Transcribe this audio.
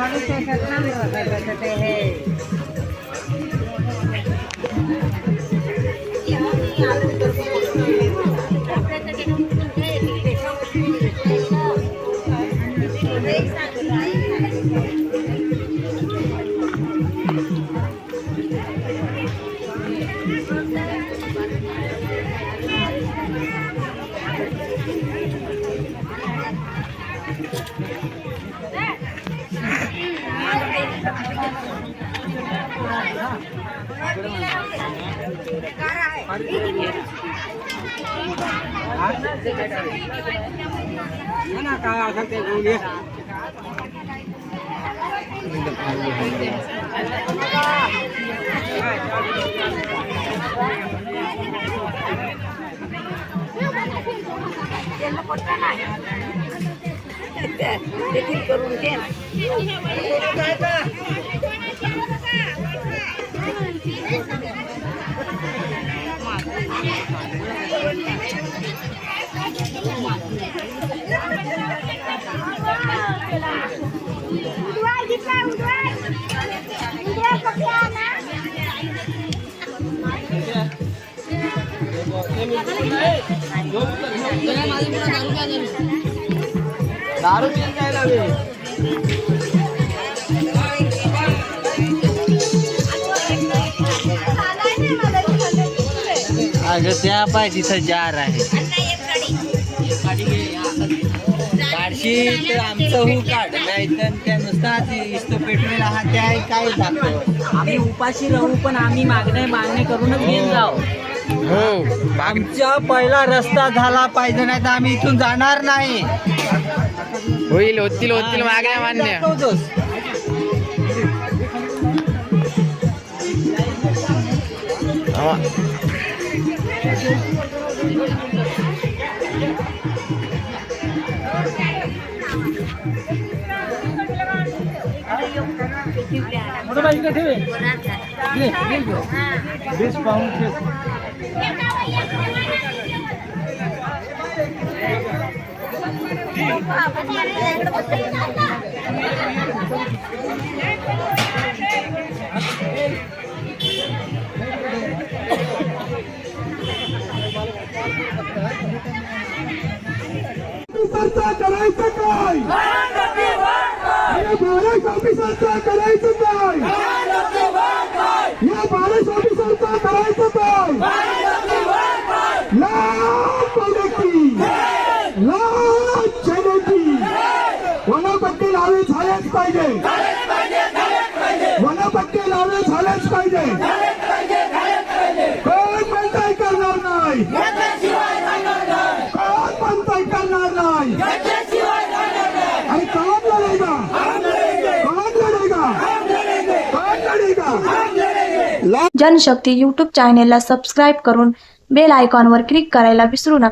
मनुष्य सत्ता में बदल सकते हैं देखील करून घे उडवाय दारू पिऊन काय अगं त्या पाय तिथं जार आहे. काढशी तर आमचं हू काढ नाही तर त्या नुसता इथं पेट्रोल हा त्या काय दाखव आम्ही उपाशी राहू पण आम्ही मागणे मागणी करूनच घेऊन जाऊ. हो. आमचा पहिला रस्ता झाला पाहिजे नाही तर आम्ही इथून जाणार नाही. होईल होतील होतील मागण्या मान्य. दाखवतोस. ऑफिसरचा करायचं काय? या बारेश ऑफिसरचा करायचं काय? या बारेश ऑफिसरचा करायचं झालेच पाहिजे. वनपट्टी लावे झालेच पाहिजे. कोण म्हणताय करणार नाही? कोण म्हणताय करणार नाही? आणि कौन लढेगा कौन लढेगा कौन लढेगा जनशक्ती यूट्यूब चॅनेलला सबस्क्राईब करून बेल आयकॉनवर क्लिक करायला विसरू नका.